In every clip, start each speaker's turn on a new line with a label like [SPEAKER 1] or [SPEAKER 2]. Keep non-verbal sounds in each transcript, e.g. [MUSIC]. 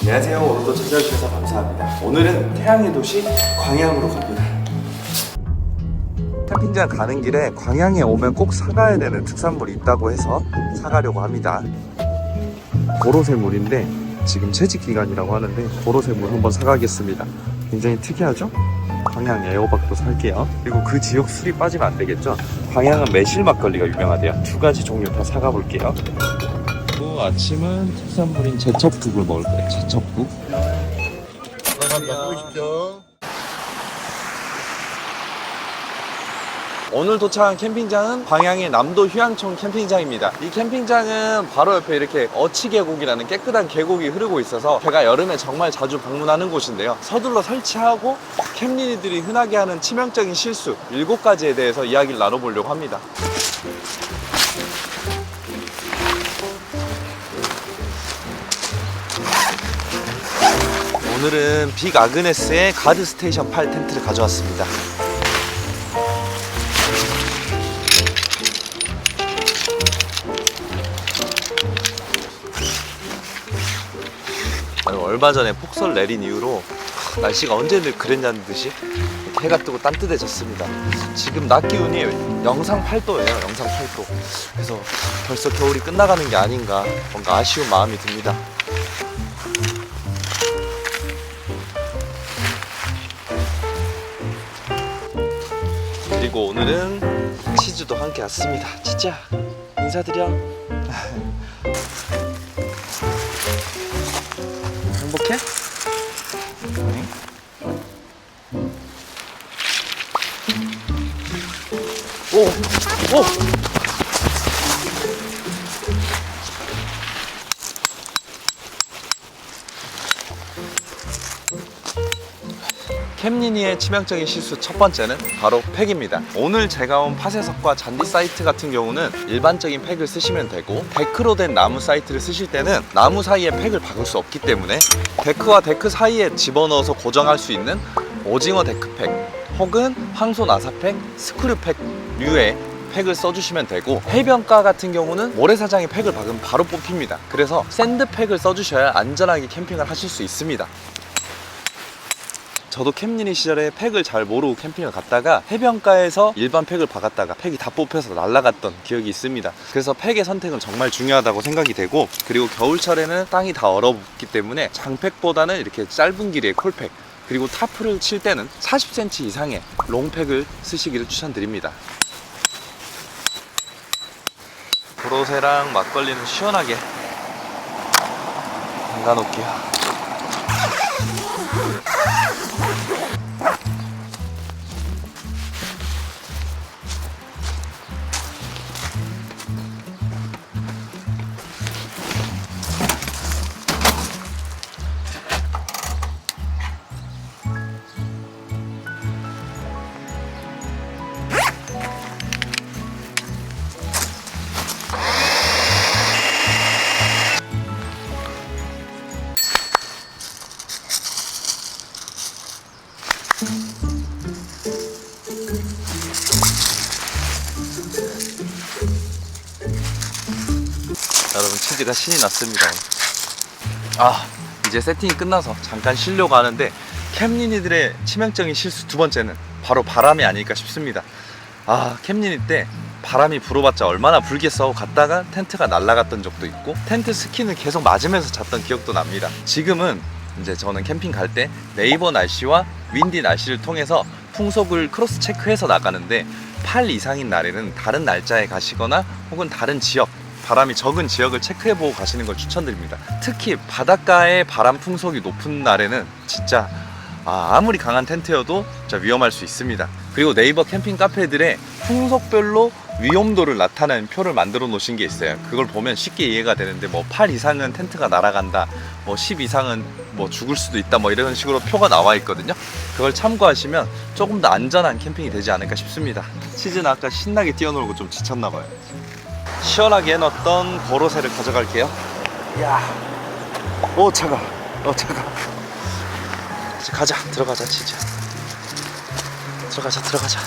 [SPEAKER 1] 안녕하세요. 오늘도 찾아주셔서 감사합니다. 오늘은 태양의 도시 광양으로 갑니다. 캠핑장 가는 길에 광양에 오면 꼭 사가야 되는 특산물이 있다고 해서 사가려고 합니다. 고로쇠물인데 지금 채집 기간이라고 하는데 고로쇠물 한번 사가겠습니다. 굉장히 특이하죠? 광양 애호박도 살게요. 그리고 그 지역 술이 빠지면 안 되겠죠? 광양은 매실 막걸리가 유명하대요. 두 가지 종류 다 사가 볼게요. 아침은 특산물인 제첩국을 먹을 거예요. 제첩국.
[SPEAKER 2] 보십시오.
[SPEAKER 1] 오늘 도착한 캠핑장은 광양의 남도 휴양청 캠핑장입니다. 이 캠핑장은 바로 옆에 이렇게 어치 계곡이라는 깨끗한 계곡이 흐르고 있어서 제가 여름에 정말 자주 방문하는 곳인데요. 서둘러 설치하고 캠리니들이 흔하게 하는 치명적인 실수 7가지에 대해서 이야기를 나눠보려고 합니다. 오늘은 빅 아그네스의 가드 스테이션 8 텐트를 가져왔습니다. 얼마 전에 폭설 내린 이후로 하, 날씨가 언제 그랬냐는 듯이 해가 뜨고 따뜻해졌습니다. 지금 낮 기온이 영상 8도예요. 영상 8도. 그래서 벌써 겨울이 끝나가는 게 아닌가 뭔가 아쉬운 마음이 듭니다. 그리고 오늘은 치즈도 함께 왔습니다. 진짜 인사드려. [LAUGHS] 행복해? 오! 오! 캠리니의 치명적인 실수 첫 번째는 바로 팩입니다. 오늘 제가 온 파쇄석과 잔디 사이트 같은 경우는 일반적인 팩을 쓰시면 되고 데크로 된 나무 사이트를 쓰실 때는 나무 사이에 팩을 박을 수 없기 때문에 데크와 데크 사이에 집어넣어서 고정할 수 있는 오징어 데크팩 혹은 황소 나사팩, 스크류팩 류의 팩을 써주시면 되고 해변가 같은 경우는 모래사장에 팩을 박으면 바로 뽑힙니다. 그래서 샌드팩을 써주셔야 안전하게 캠핑을 하실 수 있습니다. 저도 캠리니 시절에 팩을 잘 모르고 캠핑을 갔다가 해변가에서 일반 팩을 박았다가 팩이 다 뽑혀서 날아갔던 기억이 있습니다. 그래서 팩의 선택은 정말 중요하다고 생각이 되고 그리고 겨울철에는 땅이 다 얼어붙기 때문에 장팩보다는 이렇게 짧은 길이의 콜팩 그리고 타프를 칠 때는 40cm 이상의 롱팩을 쓰시기를 추천드립니다. 보로새랑 막걸리는 시원하게 담가 놓을게요. 치즈가 신이 났습니다. 아 이제 세팅이 끝나서 잠깐 쉬려고 하는데 캠리니들의 치명적인 실수 두 번째는 바로 바람이 아닐까 싶습니다. 아 캠리니 때 바람이 불어봤자 얼마나 불겠어 갔다가 텐트가 날아갔던 적도 있고 텐트 스킨을 계속 맞으면서 잤던 기억도 납니다. 지금은 이제 저는 캠핑 갈 때 네이버 날씨와 윈디 날씨를 통해서 풍속을 크로스 체크해서 나가는데 8 이상인 날에는 다른 날짜에 가시거나 혹은 다른 지역 바람이 적은 지역을 체크해보고 가시는 걸 추천드립니다. 특히 바닷가의 바람 풍속이 높은 날에는 진짜 아, 아무리 강한 텐트여도 진짜 위험할 수 있습니다. 그리고 네이버 캠핑 카페들의 풍속별로 위험도를 나타내는 표를 만들어 놓으신 게 있어요. 그걸 보면 쉽게 이해가 되는데 뭐 8 이상은 텐트가 날아간다, 뭐 10 이상은 뭐 죽을 수도 있다, 뭐 이런 식으로 표가 나와 있거든요. 그걸 참고하시면 조금 더 안전한 캠핑이 되지 않을까 싶습니다. 시즌 아까 신나게 뛰어놀고 좀 지쳤나 봐요. 시원하게 해놨던 고로쇠를 가져갈게요. 야, 오 차가, 어 차가. 이제 가자, 들어가자 치즈. 들어가자, 들어가자.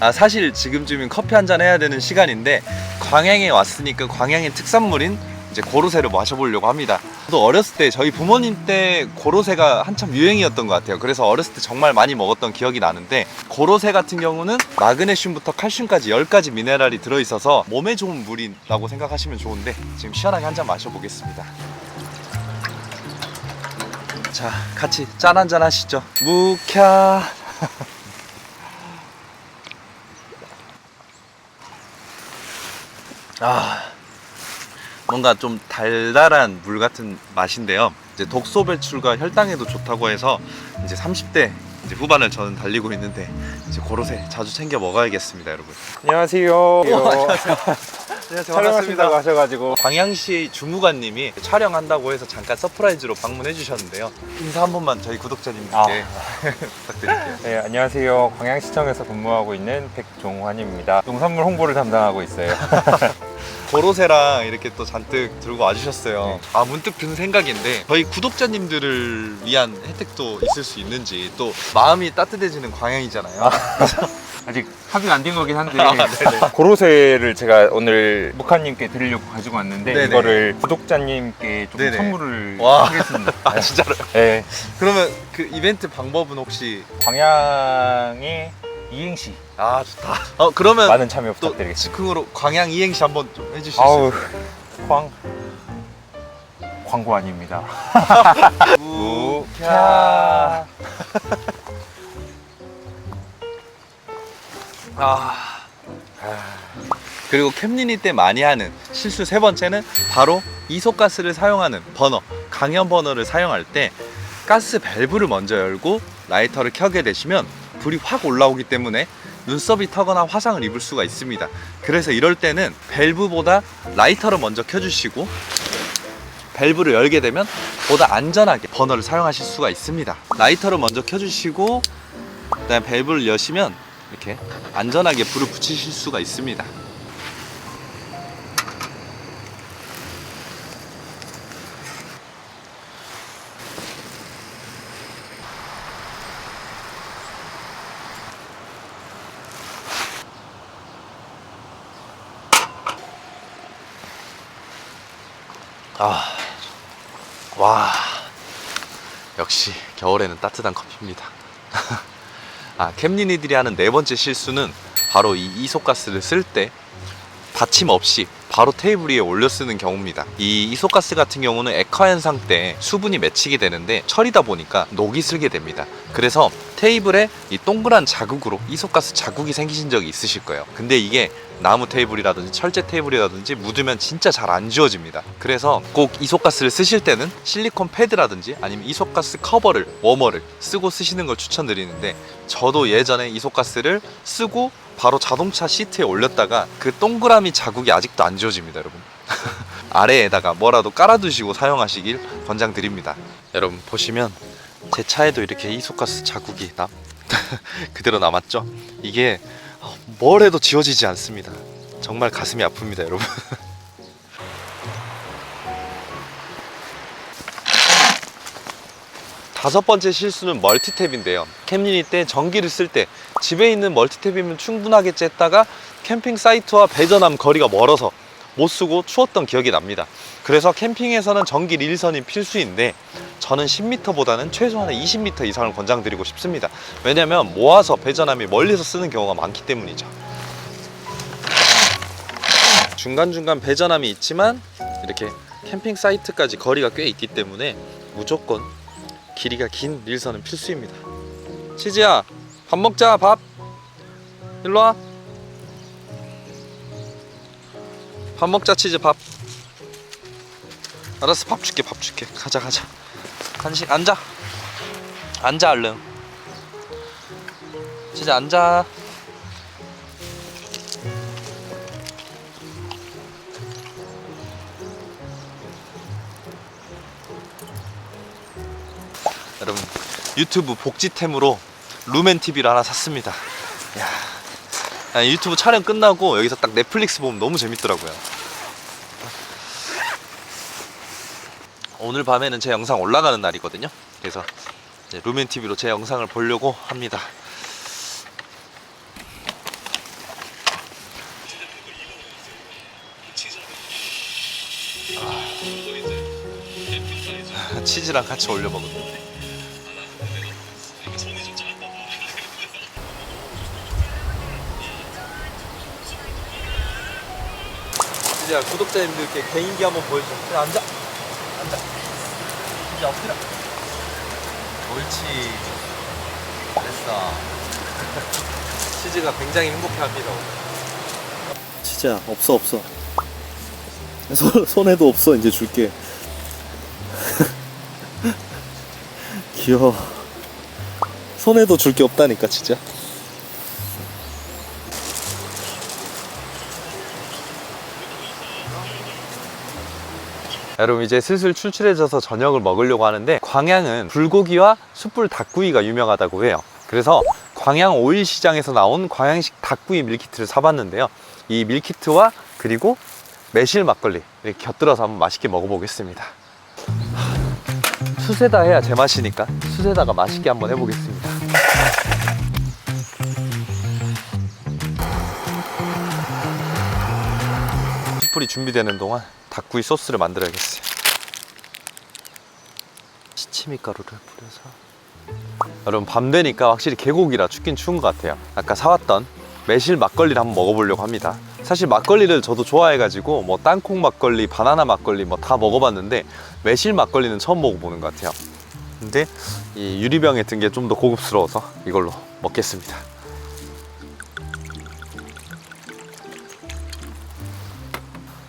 [SPEAKER 1] 아 사실 지금쯤은 커피 한 잔 해야 되는 시간인데 광양에 왔으니까 광양의 특산물인 이제 고로쇠를 마셔보려고 합니다. 저도 어렸을 때 저희 부모님 때 고로쇠가 한참 유행이었던 것 같아요. 그래서 어렸을 때 정말 많이 먹었던 기억이 나는데 고로쇠 같은 경우는 마그네슘부터 칼슘까지 10가지 미네랄이 들어있어서 몸에 좋은 물이라고 생각하시면 좋은데 지금 시원하게 한 잔 마셔보겠습니다. 자, 같이 짠 한 잔 하시죠. 무캬. [LAUGHS] 아, 뭔가 좀 달달한 물 같은 맛인데요. 이제 독소 배출과 혈당에도 좋다고 해서 이제 30대 이제 후반을 저는 달리고 있는데 이제 고로쇠 자주 챙겨 먹어야겠습니다, 여러분.
[SPEAKER 2] 안녕하세요.
[SPEAKER 1] 안녕하세요.
[SPEAKER 2] 촬영하신다고 하셔가지고
[SPEAKER 1] 광양시 주무관님이 촬영한다고 해서 잠깐 서프라이즈로 방문해 주셨는데요. 인사 한 번만 저희 구독자님들께
[SPEAKER 2] 아. [LAUGHS]
[SPEAKER 1] 부탁드릴게요.
[SPEAKER 2] 네, 안녕하세요. 광양시청에서 근무하고 있는 백종환입니다. 농산물 홍보를 담당하고 있어요. [LAUGHS]
[SPEAKER 1] 고로쇠랑 이렇게 또 잔뜩 들고 와주셨어요.
[SPEAKER 2] 네.
[SPEAKER 1] 아 문득 든 생각인데 저희 구독자님들을 위한 혜택도 있을 수 있는지 또 마음이 따뜻해지는 광양이잖아요. [LAUGHS]
[SPEAKER 2] 아직 합의가 안 된 거긴 한데
[SPEAKER 1] 아, 네네.
[SPEAKER 2] 고로쇠를 제가 오늘 북한님께 드리려고 가지고 왔는데
[SPEAKER 1] 네네.
[SPEAKER 2] 이거를 구독자님께 좀
[SPEAKER 1] 네네.
[SPEAKER 2] 선물을
[SPEAKER 1] 와.
[SPEAKER 2] 하겠습니다. [LAUGHS]
[SPEAKER 1] 아 진짜로요?
[SPEAKER 2] 네,
[SPEAKER 1] 그러면 그 이벤트 방법은 혹시
[SPEAKER 2] 광양의 이행시
[SPEAKER 1] 아 좋다. 어 그러면
[SPEAKER 2] 많은 참여
[SPEAKER 1] 또
[SPEAKER 2] 부탁드리겠습니다.
[SPEAKER 1] 즉흥으로 광양 이행시 한번 좀 해주실 수
[SPEAKER 2] 아우
[SPEAKER 1] 있어요?
[SPEAKER 2] 광 광고 아닙니다.
[SPEAKER 1] 무캬. [LAUGHS] 아. 그리고 캠리니 때 많이 하는 실수 세 번째는 바로 이소가스를 사용하는 버너, 강연 버너를 사용할 때 가스 밸브를 먼저 열고 라이터를 켜게 되시면 불이 확 올라오기 때문에 눈썹이 터거나 화상을 입을 수가 있습니다. 그래서 이럴 때는 밸브보다 라이터를 먼저 켜주시고 밸브를 열게 되면 보다 안전하게 버너를 사용하실 수가 있습니다. 라이터를 먼저 켜주시고 그다음 밸브를 여시면 이렇게 안전하게 불을 붙이실 수가 있습니다. 아, 와, 역시 겨울에는 따뜻한 커피입니다. [LAUGHS] 아, 캠리니들이 하는 네 번째 실수는 바로 이 이소가스를 쓸 때 받침 없이 바로 테이블 위에 올려 쓰는 경우입니다. 이 이소가스 같은 경우는 액화 현상 때 수분이 맺히게 되는데 철이다 보니까 녹이 슬게 됩니다. 그래서 테이블에 이 동그란 자국으로 이소가스 자국이 생기신 적이 있으실 거예요. 근데 이게 나무 테이블이라든지 철제 테이블이라든지 묻으면 진짜 잘 안 지워집니다. 그래서 꼭 이소가스를 쓰실 때는 실리콘 패드라든지 아니면 이소가스 커버를 워머를 쓰고 쓰시는 걸 추천드리는데 저도 예전에 이소가스를 쓰고 바로 자동차 시트에 올렸다가 그 동그라미 자국이 아직도 안 지워집니다, 여러분. [LAUGHS] 아래에다가 뭐라도 깔아두시고 사용하시길 권장드립니다. 여러분 보시면 제 차에도 이렇게 이소가스 자국이 남 [LAUGHS] 그대로 남았죠. 이게 어, 뭘 해도 지워지지 않습니다. 정말 가슴이 아픕니다, 여러분. [LAUGHS] 다섯 번째 실수는 멀티탭인데요. 캠리니 때 전기를 쓸 때 집에 있는 멀티탭이면 충분하겠지 했다가 캠핑 사이트와 배전함 거리가 멀어서 못 쓰고 추웠던 기억이 납니다. 그래서 캠핑에서는 전기 릴선이 필수인데 저는 10m보다는 최소한 20m 이상을 권장드리고 싶습니다. 왜냐면 모아서 배전함이 멀리서 쓰는 경우가 많기 때문이죠. 중간중간 배전함이 있지만 이렇게 캠핑 사이트까지 거리가 꽤 있기 때문에 무조건 길이가 긴 릴선은 필수입니다. 치즈야, 밥 먹자, 밥. 일로 와. 밥 먹자, 치즈 밥. 알았어, 밥 줄게, 밥 줄게. 가자, 가자. 간식 앉아. 앉아, 얼른. 치즈 앉아. 여러분 유튜브 복지템으로 루멘 TV를 하나 샀습니다. 야, 아니, 유튜브 촬영 끝나고 여기서 딱 넷플릭스 보면 너무 재밌더라고요. 오늘 밤에는 제 영상 올라가는 날이거든요. 그래서 루멘 TV로 제 영상을 보려고 합니다. 아. 치즈랑 같이 올려 먹었는데. 이제 구독자님들께 개인기 한번 보여줘. 그냥 앉아. 앉아. 이제 엎드려. 옳지. 됐어. [LAUGHS] 치즈가 굉장히 행복해합니다.
[SPEAKER 3] 진짜 없어 없어 손, 손에도 없어 이제 줄게 [LAUGHS] 귀여워 손에도 줄 게 없다니까 진짜
[SPEAKER 1] 여러분 이제 슬슬 출출해져서 저녁을 먹으려고 하는데 광양은 불고기와 숯불 닭구이가 유명하다고 해요. 그래서 광양 오일 시장에서 나온 광양식 닭구이 밀키트를 사봤는데요. 이 밀키트와 그리고 매실 막걸리 이렇게 곁들여서 한번 맛있게 먹어보겠습니다. 하, 수세다 해야 제맛이니까 수세다가 맛있게 한번 해보겠습니다. 숯불이 준비되는 동안 닭구이 소스를 만들어야겠어요. 시치미 가루를 뿌려서. 여러분 밤 되니까 확실히 계곡이라 춥긴 추운 것 같아요. 아까 사왔던 매실 막걸리를 한번 먹어보려고 합니다. 사실 막걸리를 저도 좋아해가지고 뭐 땅콩 막걸리, 바나나 막걸리 뭐 다 먹어봤는데 매실 막걸리는 처음 먹어보는 것 같아요. 근데 이 유리병에 든 게 좀 더 고급스러워서 이걸로 먹겠습니다.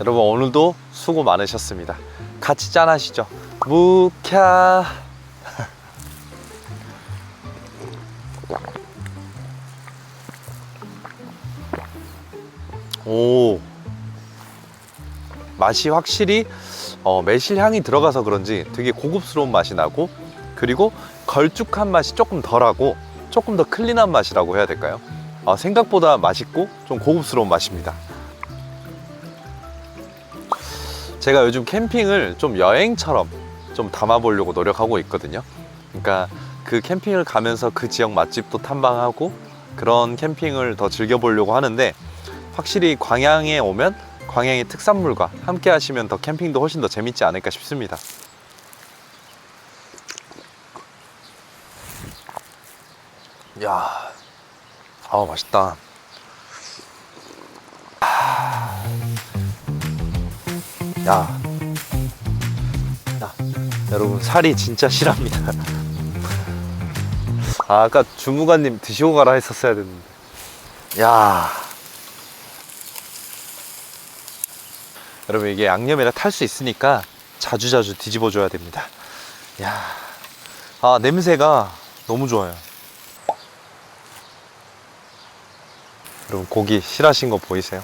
[SPEAKER 1] 여러분 오늘도 수고 많으셨습니다. 같이 짠하시죠. 무캬. [LAUGHS] 오. 맛이 확실히 어, 매실 향이 들어가서 그런지 되게 고급스러운 맛이 나고 그리고 걸쭉한 맛이 조금 덜하고 조금 더 클린한 맛이라고 해야 될까요? 어, 생각보다 맛있고 좀 고급스러운 맛입니다. 제가 요즘 캠핑을 좀 여행처럼 좀 담아보려고 노력하고 있거든요. 그러니까 그 캠핑을 가면서 그 지역 맛집도 탐방하고 그런 캠핑을 더 즐겨보려고 하는데 확실히 광양에 오면 광양의 특산물과 함께 하시면 더 캠핑도 훨씬 더 재밌지 않을까 싶습니다. 야, 아 맛있다. 야, 야, 여러분 살이 진짜 실합니다. 아, [LAUGHS] 아까 주무관님 드시고 가라 했었어야 됐는데. 야, 여러분 이게 양념에다 탈수 있으니까 자주자주 뒤집어 줘야 됩니다. 야, 아 냄새가 너무 좋아요. 여러분 고기 실하신 거 보이세요?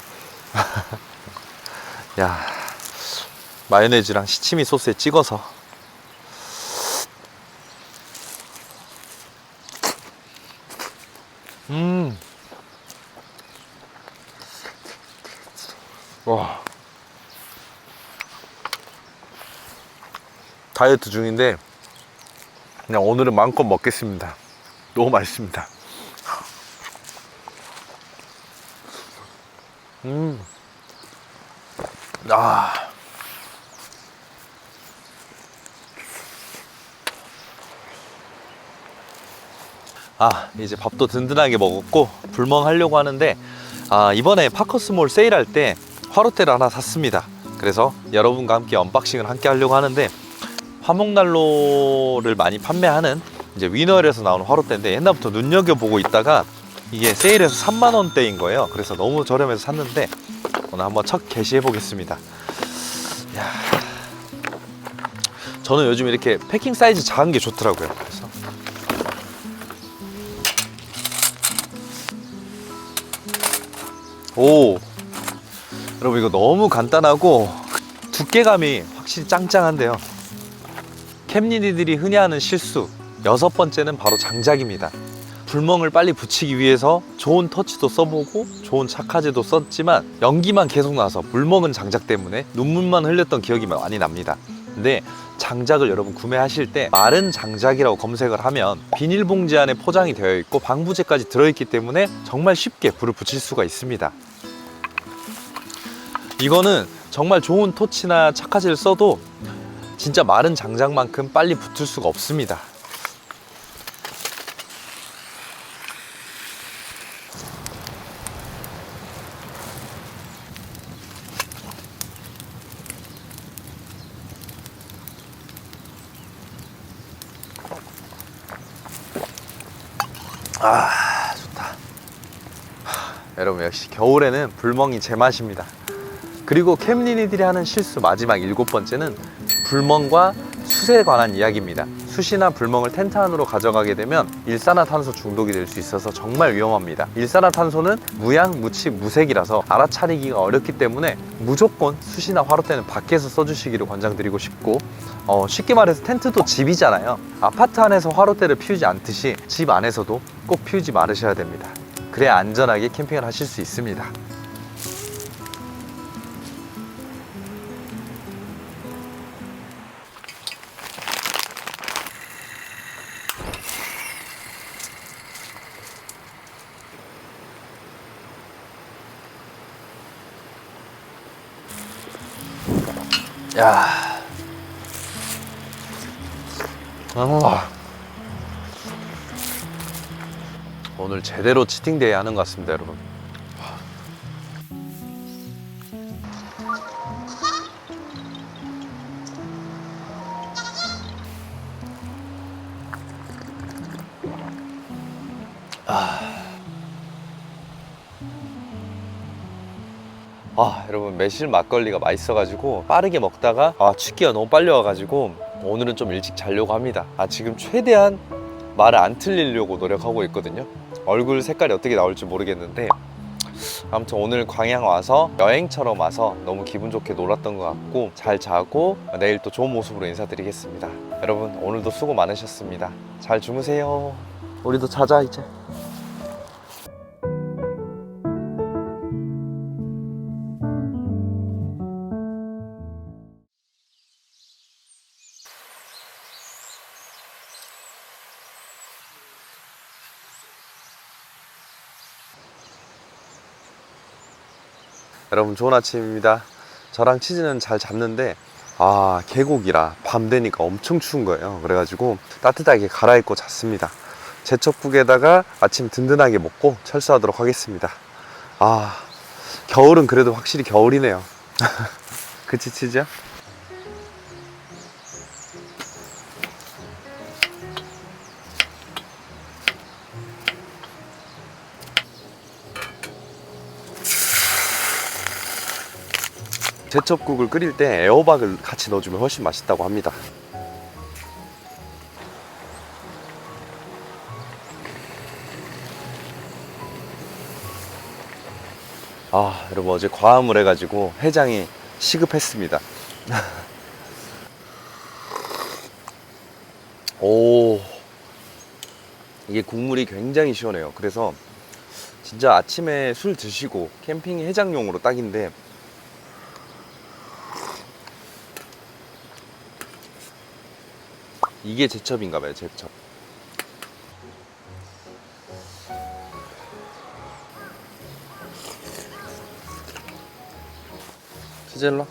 [SPEAKER 1] [LAUGHS] 야. 마요네즈랑 시치미 소스에 찍어서 음. 와. 다이어트 중인데 그냥 오늘은 마음껏 먹겠습니다. 너무 맛있습니다. 음. 아. 아 이제 밥도 든든하게 먹었고 불멍하려고 하는데 아 이번에 파커스몰 세일할 때 화로대를 하나 샀습니다. 그래서 여러분과 함께 언박싱을 함께 하려고 하는데 화목난로를 많이 판매하는 이제 위너엘에서 나오는 화로대인데 옛날부터 눈여겨보고 있다가 이게 세일해서 3만 원대인 거예요. 그래서 너무 저렴해서 샀는데 오늘 한번 첫 개시해 보겠습니다. 야. 저는 요즘 이렇게 패킹 사이즈 작은 게 좋더라고요. 그래서 오. 여러분 이거 너무 간단하고 두께감이 확실히 짱짱한데요. 캡니니들이 흔히 하는 실수 여섯 번째는 바로 장작입니다. 불멍을 빨리 붙이기 위해서 좋은 터치도 써보고 좋은 착화제도 썼지만 연기만 계속 나서 물먹은 장작 때문에 눈물만 흘렸던 기억이 많이 납니다 근데 장작을 여러분 구매하실 때 마른 장작이라고 검색을 하면 비닐봉지 안에 포장이 되어 있고 방부제까지 들어있기 때문에 정말 쉽게 불을 붙일 수가 있습니다 이거는 정말 좋은 토치나 착화제를 써도 진짜 마른 장작만큼 빨리 붙을 수가 없습니다. 아, 좋다. 여러분 역시 겨울에는 불멍이 제맛입니다. 그리고 캠리니들이 하는 실수 마지막 일곱 번째는 불멍과 숯에 관한 이야기입니다. 숯이나 불멍을 텐트 안으로 가져가게 되면 일산화탄소 중독이 될 수 있어서 정말 위험합니다. 일산화탄소는 무양, 무치, 무색이라서 알아차리기가 어렵기 때문에 무조건 숯이나 화로대는 밖에서 써주시기를 권장드리고 싶고 어, 쉽게 말해서 텐트도 집이잖아요. 아파트 안에서 화로대를 피우지 않듯이 집 안에서도 꼭 피우지 말으셔야 됩니다. 그래야 안전하게 캠핑을 하실 수 있습니다. 야. 아. 오늘 제대로 치팅데이 하는 것 같습니다, 여러분. 아 여러분 매실 막걸리가 맛있어가지고 빠르게 먹다가 아 취기가 너무 빨리 와가지고 오늘은 좀 일찍 자려고 합니다. 아 지금 최대한 말을 안 틀리려고 노력하고 있거든요. 얼굴 색깔이 어떻게 나올지 모르겠는데 아무튼 오늘 광양 와서 여행처럼 와서 너무 기분 좋게 놀았던 것 같고 잘 자고 내일 또 좋은 모습으로 인사드리겠습니다. 여러분 오늘도 수고 많으셨습니다. 잘 주무세요. 우리도 자자 이제 여러분 좋은 아침입니다. 저랑 치즈는 잘 잤는데 아 계곡이라 밤 되니까 엄청 추운 거예요. 그래가지고 따뜻하게 갈아입고 잤습니다. 제첩국에다가 아침 든든하게 먹고 철수하도록 하겠습니다. 아 겨울은 그래도 확실히 겨울이네요. [LAUGHS] 그치 치즈야? 제첩국을 끓일 때 애호박을 같이 넣어주면 훨씬 맛있다고 합니다. 아, 여러분 어제 과음을 해가지고 해장이 시급했습니다. [LAUGHS] 오, 이게 국물이 굉장히 시원해요. 그래서 진짜 아침에 술 드시고 캠핑 해장용으로 딱인데 이게 제첩인가 봐요, 제첩. 치젤러?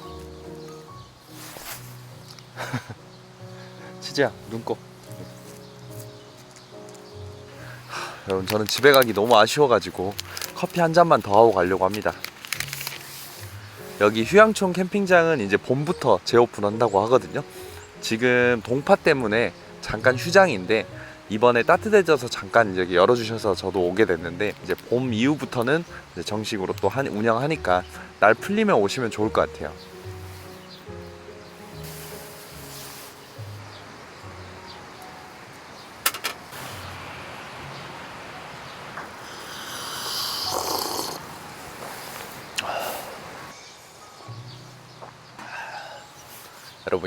[SPEAKER 1] [LAUGHS] 치즈야. 하, 여러분, 저는 집에 가기 너무 아쉬워가지고 커피 한 잔만 더 하고 가려고 합니다. 여기 휴양촌 캠핑장은 이제 봄부터 재오픈한다고 하거든요. 지금 동파 때문에 잠깐 휴장인데 이번에 따뜻해져서 잠깐 이제 열어주셔서 저도 오게 됐는데 이제 봄 이후부터는 이제 정식으로 또 한, 운영하니까 날 풀리면 오시면 좋을 것 같아요.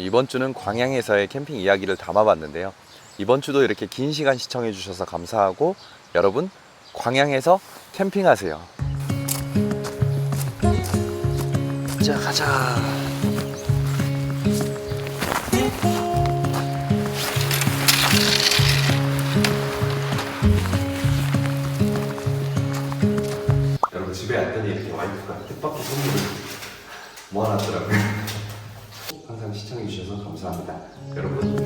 [SPEAKER 1] 이번 주는 광양에서의 캠핑 이야기를 담아봤는데요. 이번 주도 이렇게 긴 시간 시청해 주셔서 감사하고 여러분 광양에서 캠핑하세요. 자 가자. 여러분.